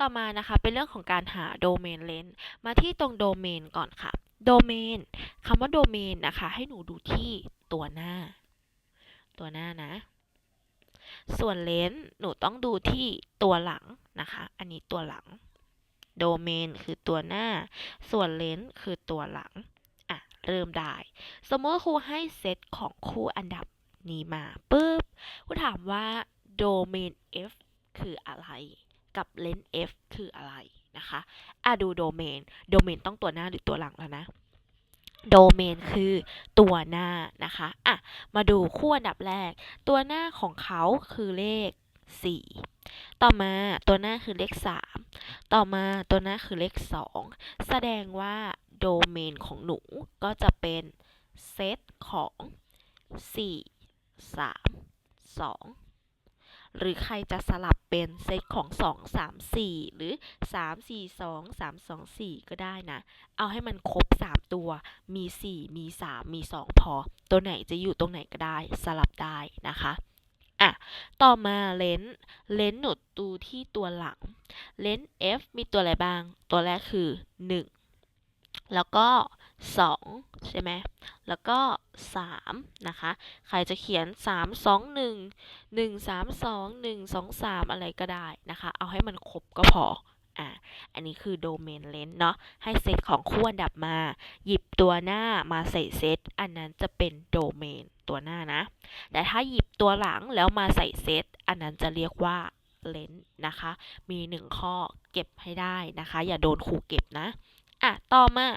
ต่อมานะคะเป็นเรื่องของการหาโดเมนเลนมาที่ตรงโดเมนก่อนค่ะโดเมนคำว่าโดเมนนะคะ ให้หนูดูที่ตัวหน้า ตัวหน้านะ ส่วนเลนหนูต้องดูที่ตัวหลังนะคะ อันนี้ตัวหลังโดเมนคือตัวหน้า ส่วนเลนคือตัวหลังอะเริ่มได้ สมมติครูให้เซตของคู่อันดับนี้มาปุ๊บครูถามว่าโดเมน f คืออะไร กับเลนส์ f คืออะไรนะคะอะดูโดเมน โดเมนต้องตัวหน้าหรือตัวหลังแล้วนะโดเมนคือตัวหน้านะคะอะมาดูคู่อันดับแรก ตัวหน้าของเขาคือเลข 4 ต่อมาตัวหน้าคือเลข 3 ต่อมาตัวหน้าคือเลข 2 แสดงว่าโดเมนของหนูก็จะเป็นเซตของ 4 3 2 หรือใครจะสลับเป็นเซตของ 2 3 4 หรือ 3 4 2 3 2 4 ก็ได้นะ เอาให้มันครบ 3 ตัว มี 4 มี 3 มี 2 พอ ตัวไหนจะอยู่ตรงไหนก็ได้สลับได้นะคะอะ ต่อมาเลนส์เลนส์หนูดูที่ตัวหลัง เลนส์ f มีตัวอะไรบ้าง ตัวแรกคือ 1 แล้วก็ 2 ใช่ไหม แล้วก็ 3 นะคะ ใครจะเขียน 3 2 1 1 3 2 1 2 3 อะไรก็ได้นะคะ เอาให้มันครบก็พอ อะ อันนี้คือโดเมนเลนส์เนาะ ให้เซตของคู่อันดับมา หยิบตัวหน้ามาใส่เซต อันนั้นจะเป็นโดเมนตัวหน้านะ แต่ถ้าหยิบตัวหลังแล้วมาใส่เซต อันนั้นจะเรียกว่าเลนส์นะคะ มีหนึ่งข้อเก็บให้ได้นะคะ อย่าโดนครูเก็บนะ อะต่อมา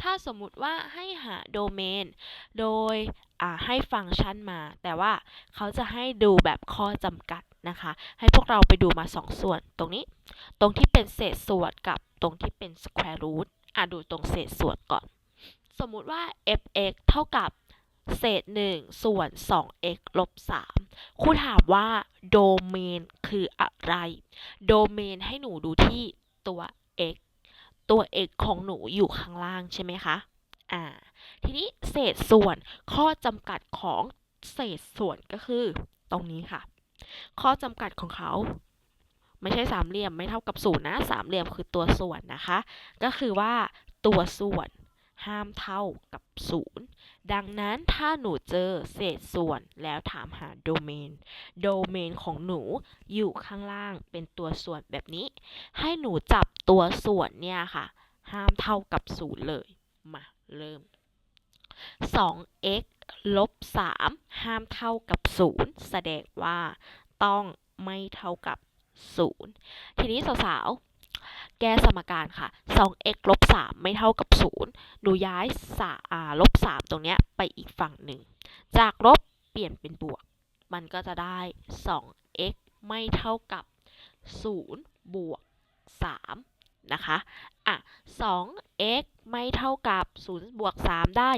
ถ้าสมมุติว่าให้หาโดเมน โดยอ่าให้ฟังก์ชันมา แต่ว่าเขาจะให้ดูแบบข้อจำกัดนะคะ ให้พวกเราไปดูมา 2ส่วนตรงนี้ ตรงที่เป็นเศษส่วนกับตรงที่เป็น square root อะดูตรงเศษส่วนก่อน สมมุติว่า f(x) เท่ากับเศษ 1 ส่วน 2x ลบ 3ครูถามว่าโดเมนคืออะไร โดเมนให้หนูดูที่ตัว x ตัว x ของหนูอยู่ข้างล่างใช่ไหมคะ อ่า ทีนี้เศษส่วนข้อจำกัดของเศษส่วนก็คือ ตรงนี้ค่ะ ข้อจำกัดของเขา ไม่ใช่สามเหลี่ยมไม่เท่ากับศูนย์นะ สามเหลี่ยมคือตัวส่วนนะคะ ก็คือว่าตัวส่วน ห้ามเท่ากับศูนย์ดังนั้นถ้าหนูเจอเศษส่วนแล้วถามหาโดเมน โดเมนของหนูอยู่ข้างล่างเป็นตัวส่วนแบบนี้ ให้หนูจับตัวส่วนเนี่ยค่ะ ห้ามเท่ากับศูนย์เลย มาเริ่ม 2x ลบ 3 ห้ามเท่ากับ 0 แสดงว่าต้องไม่เท่ากับ 0 ทีนี้สาวๆ แก้สมการค่ะ 2x ลบ3ไม่เท่ากับ 0 หนูย้ายลบ3ตรงเนี้ยไปอีกฝั่งหนึ่ง จากลบเปลี่ยนเป็นบวก มันก็จะได้ 2x ไม่เท่ากับ 0 บวก 3 นะคะอะ 2x ไม่เท่ากับ 0 บวก 3 ได้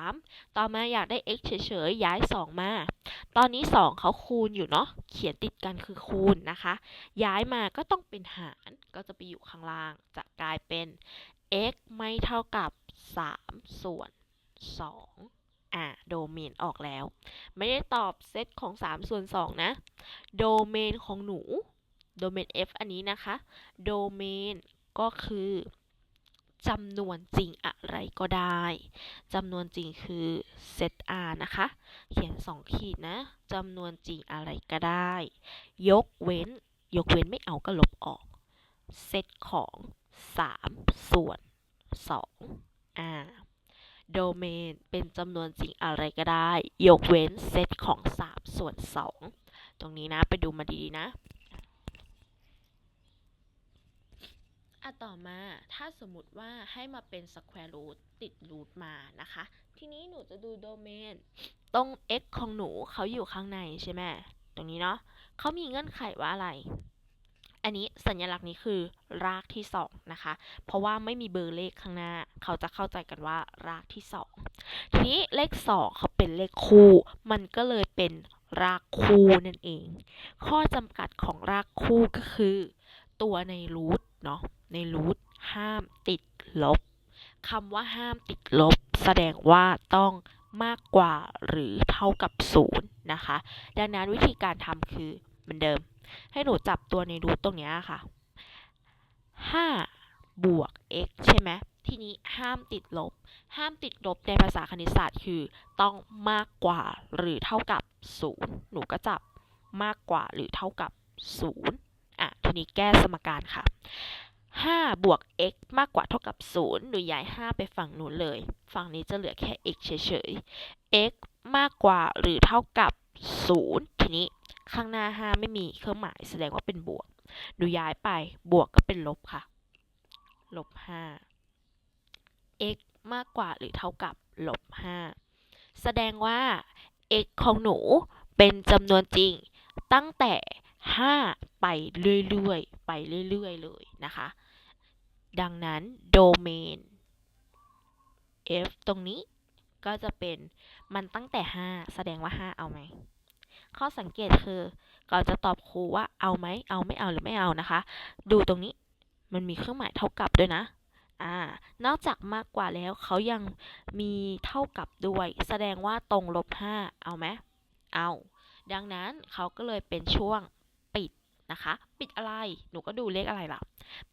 3 ต่อมาอยากได้ x เฉยๆ ย้าย 2 มา ตอนนี้ 2 เขาคูณอยู่เนาะ เขียนติดกันคือคูณนะคะ ย้ายมาก็ต้องเป็นหาร ก็จะไปอยู่ข้างล่าง จะกลายเป็น x ไม่เท่ากับ 3 ส่วน 2 อะ โดเมนออกแล้ว ไม่ได้ตอบเซตของ 3 ส่วน 2 นะ โดเมนของหนู โดเมน f อันนี้นะคะ โดเมน ก็คือจำนวนจริงอะไรก็ได้จำนวนจริงคือเซต r นะคะ เขียน 2 ขีดนะจำนวนจริงอะไรก็ได้ ยกเว้น ยกเว้นไม่เอาก็ลบออก เซตของ 3 ส่วน2 r โดเมนเป็นจำนวนจริงอะไรก็ได้ ยกเว้นเซตของ 3 ส่วน 2 ตรงนี้นะ ไปดูมาดีๆนะ อะต่อมาถ้าสมมติว่าให้มาเป็น square root ติด root มานะคะ ทีนี้หนูจะดูโดเมนตรง x ของหนูเขาอยู่ข้างในใช่ไหมตรงนี้เนาะเขามีเงื่อนไขว่าอะไร อันนี้สัญลักษณ์นี้คือรากที่2นะคะ เพราะว่าไม่มีเบอร์เลขข้างหน้า เขาจะเข้าใจกันว่ารากที่ 2 ทีนี้เลข 2 เขาเป็นเลขคู่ มันก็เลยเป็นรากคู่นั่นเอง ข้อจำกัดของรากคู่ก็คือ ตัวในรูทเนาะ ในรูทห้ามติดลบคำว่าห้ามติดลบ แสดงว่าต้องมากกว่าหรือเท่ากับศูนย์นะคะ ดังนั้นวิธีการทำคือเหมือนเดิม ให้หนูจับตัวในรูทตรงนี้ค่ะ 5 บวก x ใช่ไหมทีนี้ห้ามติดลบ ห้ามติดลบในภาษาคณิตศาสตร์คือ ต้องมากกว่าหรือเท่ากับ 0 หนูก็จับมากกว่าหรือเท่ากับ 0อะทีนี้แก้สมการค่ะ 5 บวก x มากกว่าเท่ากับ 0 หนูย้าย 5 ไปฝั่งนู้นเลย ฝั่งนี้จะเหลือแค่ x เฉยๆ x มากกว่าหรือเท่ากับ 0 ทีนี้ข้างหน้า 5 ไม่มีเครื่องหมายแสดงว่าเป็นบวก หนูย้ายไปบวกก็เป็นลบค่ะ ลบ 5 x มากกว่าหรือเท่ากับ ลบ 5 แสดงว่า x ของหนูเป็นจำนวนจริงตั้งแต่ 5 ไปเรื่อยๆ ไปเรื่อยๆ เลยนะคะ ดังนั้นโดเมน f ตรงนี้ก็จะเป็นมันตั้งแต่ 5 แสดงว่า 5 เอาไหม ข้อสังเกตคือก่อนจะตอบครูว่าเอาไหม เอาไม่เอาหรือไม่เอานะคะ ดูตรงนี้มันมีเครื่องหมายเท่ากับด้วยนะ อ่า นอกจากมากกว่าแล้วเขายังมีเท่ากับด้วย แสดงว่าตรงลบ 5 เอาไหม เอา ดังนั้นเขาก็เลยเป็นช่วงปิดนะคะ ปิดอะไร หนูก็ดูเลขอะไรล่ะ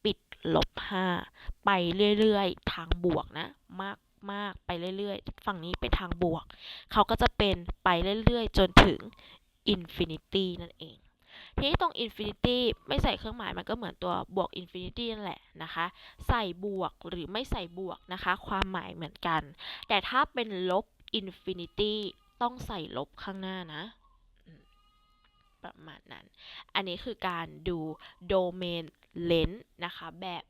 ปิด ลบ5ไปเรื่อยๆ ทางบวกนะ มากมากไปเรื่อยๆ ฝั่งนี้ไปทางบวก เขาก็จะเป็นไปเรื่อยๆ จนถึง infinity นั่นเอง ทีนี้ตรง infinity ไม่ใส่เครื่องหมายมันก็เหมือนตัวบวก infinity นั่นแหละนะคะ ใส่บวกหรือไม่ใส่บวกนะคะ ความหมายเหมือนกัน แต่ถ้าเป็นลบ infinity ต้องใส่ลบข้างหน้านะ ประมาณนั้น อันนี้คือการดู domain length นะคะ แบบ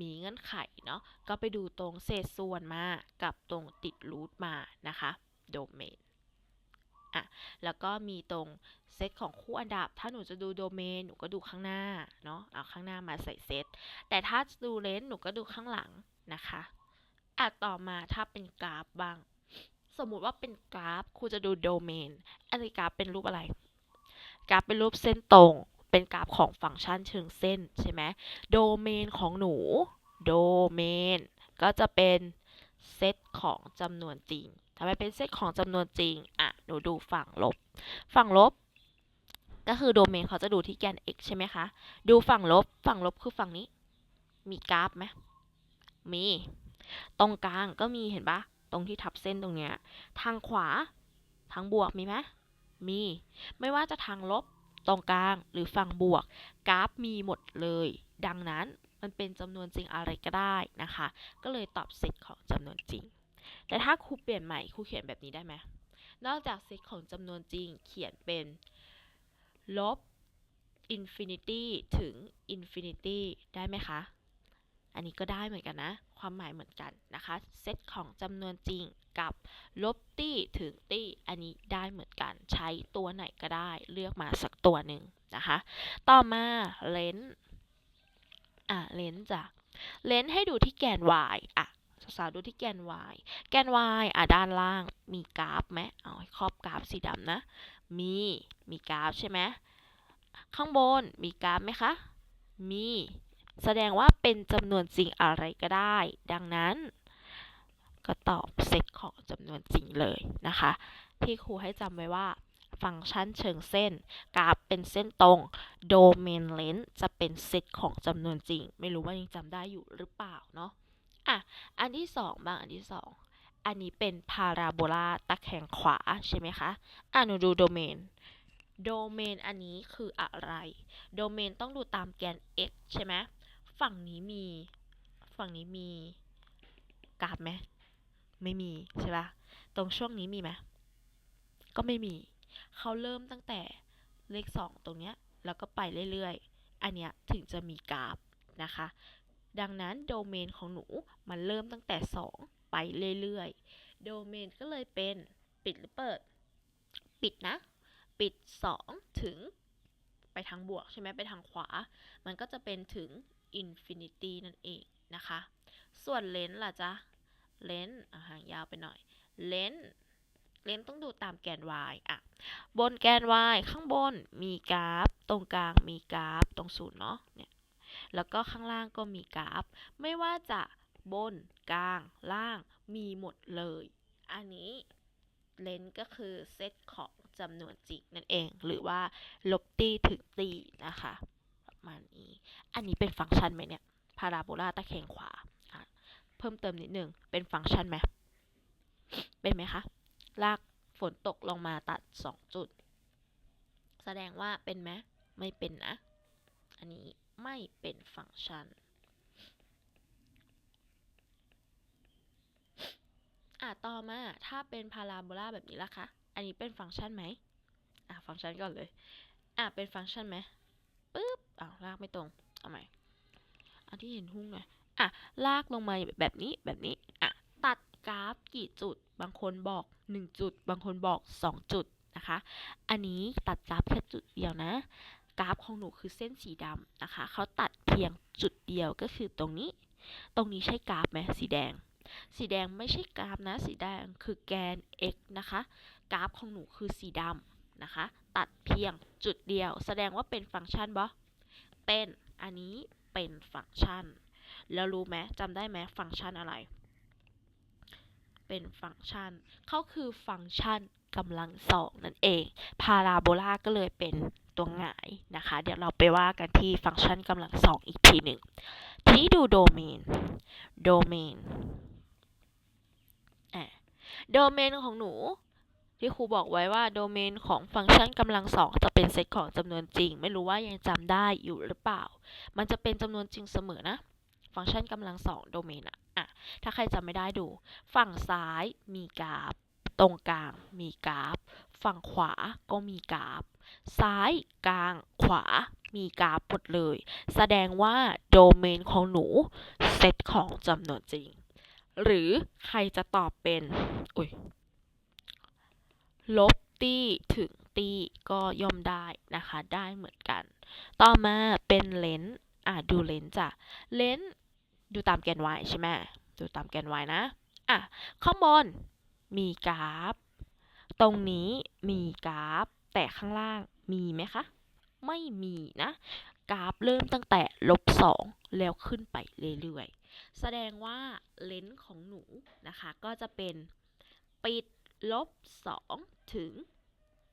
มีเงื่อนไขเนาะ ก็ไปดูตรงเศษส่วนมากับตรงติดรูทมานะคะ domain อะแล้วก็มีตรงเซตของคู่อันดับ ถ้าหนูจะดูโดเมน หนูก็ดูข้างหน้า เนาะ เอาข้างหน้ามาใส่เซต แต่ถ้าจะดูเลนส์ หนูก็ดูข้างหลังนะคะอะต่อมาถ้าเป็นกราฟบ้าง สมมุติว่าเป็นกราฟครูจะดูโดเมน อันนี้กราฟเป็นรูปอะไร กราฟเป็นรูปเส้นตรง เป็นกราฟของฟังก์ชันเชิงเส้นใช่ไหมโดเมนของหนู โดเมนก็จะเป็นเซตของจำนวนจริงทำไมเป็นเซตของจำนวนจริง อะ หนูดูฝั่งลบ ฝั่งลบ ก็คือโดเมนเขาจะดูที่แกน x ใช่ไหมคะ ดูฝั่งลบ ฝั่งลบคือฝั่งนี้ มีกราฟไหม มี ตรงกลางก็มีเห็นปะตรงที่ทับเส้นตรงเนี้ย ทางขวา ทางบวกมีไหม มี ไม่ว่าจะทางลบ ตรงกลาง หรือฝั่งบวก กราฟมีหมดเลย ดังนั้นมันเป็นจำนวนจริงอะไรก็ได้นะคะ ก็เลยตอบเซตของจำนวนจริง แต่ถ้าครูเปลี่ยนใหม่ครูเขียนแบบนี้ได้ไหมนอกจากเซตของจำนวนจริงเขียนเป็นลบ infinity ถึง infinity ได้ไหมคะ อันนี้ก็ได้เหมือนกันนะ ความหมายเหมือนกันนะคะ เซตของจำนวนจริง กับลบตี้ถึงตี้ อันนี้ได้เหมือนกัน ใช้ตัวไหนก็ได้ เลือกมาสักตัวหนึ่งนะคะ ต่อมาเลนส์อะเลนส์จ้ะเลนส์ให้ดูที่แกน y อะสาวๆดูที่แกน y แกน y อะด้านล่างมีกราฟไหมเอาครอบกราฟสีดำนะ มีมีกราฟใช่ไหมข้างบนมีกราฟไหมคะ มี แสดงว่าเป็นจำนวนจริงอะไรก็ได้ ดังนั้น ก็ตอบเซตของจำนวนจริงเลยนะคะ ที่ครูให้จำไว้ว่าฟังก์ชันเชิงเส้น กราฟเป็นเส้นตรง โดเมนเลนจะเป็นเซตของจำนวนจริง ไม่รู้ว่ายังจำได้อยู่หรือเปล่าเนาะอะ อันที่สองบ้างอันที่สองอันนี้เป็นพาราโบลาตะแคงขวาใช่ไหมคะ อะหนูดูโดเมน โดเมนอันนี้คืออะไร โดเมนต้องดูตามแกน x ใช่ไหม ฝั่งนี้มี ฝั่งนี้มี กราฟไหม ไม่มีใช่ปะตรงช่วงนี้มีไหมก็ไม่มี เขาเริ่มตั้งแต่เลข2ตรงเนี้ย แล้วก็ไปเรื่อยๆ อันเนี้ยถึงจะมีกราฟนะคะ ดังนั้นโดเมนของหนูมันเริ่มตั้งแต่ 2 ไปเรื่อยๆ โดเมนก็เลยเป็นปิดหรือเปิด ปิดนะ ปิด 2 ถึงไปทางบวกใช่ไหมไปทางขวา มันก็จะเป็นถึง infinity นั่นเองนะคะ ส่วนเลนส์ล่ะจ๊ะ เลนส์ห่างยาวไปหน่อยเลนส์เลนส์ต้องดูตามแกน y อะ บนแกน y ข้างบนมีกราฟ ตรงกลางมีกราฟ ตรงศูนย์เนาะ เนี่ย แล้วก็ข้างล่างก็มีกราฟ ไม่ว่าจะบนกลางล่างมีหมดเลย อันนี้เลนส์ก็คือเซตของจำนวนจริงนั่นเอง หรือว่าลบตีถึงตีนะคะ ประมาณนี้ อันนี้เป็นฟังก์ชันไหมเนี่ย พาราโบลาตะแคงขวา พิ่มเติมนิดนึง เป็นฟังก์ชันไหม เป็นไหมคะ ลากฝนตกลงมาตัดสองจุด แสดงว่าเป็นไหม ไม่เป็นนะ อันนี้ไม่เป็นฟังก์ชัน อะ ต่อมา ถ้าเป็นพาราโบลาแบบนี้ล่ะคะ อันนี้เป็นฟังก์ชันไหม อะ ฟังก์ชันก่อนเลย อะ เป็นฟังก์ชันไหมปึ๊บอ้าวลากไม่ตรง เอาใหม่อันที่เห็นหุ้งหน่อย อะลากลงมาแบบนี้แบบนี้อะตัดกราฟกี่จุด บางคนบอก 1 จุด บางคนบอก 2 จุดนะคะ อันนี้ตัดกราฟแค่จุดเดียวนะ กราฟของหนูคือเส้นสีดำนะคะ เขาตัดเพียงจุดเดียวก็คือตรงนี้ ตรงนี้ใช่กราฟไหมสีแดง สีแดงไม่ใช่กราฟนะ สีแดงคือแกน x นะคะ กราฟของหนูคือสีดำนะคะ ตัดเพียงจุดเดียว แสดงว่าเป็นฟังก์ชันบ่เป็น อันนี้เป็นฟังก์ชัน แล้วรู้ไหมจำได้ไหมฟังก์ชันอะไร เป็นฟังก์ชันเขาคือฟังก์ชันกำลังสองนั่นเอง พาราโบลาก็เลยเป็นตัวหงายนะคะ เดี๋ยวเราไปว่ากันที่ฟังก์ชันกำลังสองอีกทีหนึ่ง ทีนี้ดูโดเมน โดเมนอะโดเมนของหนูที่ครูบอกไว้ว่าโดเมนของฟังก์ชันกำลังสองจะเป็นเซตของจำนวนจริง ไม่รู้ว่ายังจำได้อยู่หรือเปล่า มันจะเป็นจำนวนจริงเสมอนะ ฟังก์ชันกำลังสองโดเมนอะอะถ้าใครจำไม่ได้ดู ฝั่งซ้ายมีกราฟ ตรงกลางมีกราฟ ฝั่งขวาก็มีกราฟ ซ้ายกลางขวามีกราฟหมดเลย แสดงว่าโดเมนของหนูเซตของจำนวนจริง หรือใครจะตอบเป็นอุ้ยลบตี้ถึงตี้ก็ย่อมได้นะคะ ได้เหมือนกัน ต่อมาเป็นเลนส์อะดูเลนส์จ้ะเลนส์ ดูตามแกน y ใช่ไหมดูตามแกน y นะ อะ ข้างบนมีกราฟ ตรงนี้มีกราฟ แต่ข้างล่างมีไหมคะ ไม่มีนะ กราฟเริ่มตั้งแต่ลบสองแล้วขึ้นไปเรื่อยๆ แสดงว่าเลนส์ของหนูนะคะ ก็จะเป็นปิดลบสองถึง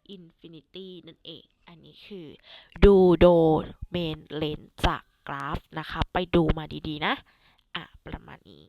อินฟินิตี้นั่นเอง อันนี้คือดูโดเมนเลนจากกราฟนะคะ ไปดูมาดีๆนะ อะประมาณนี้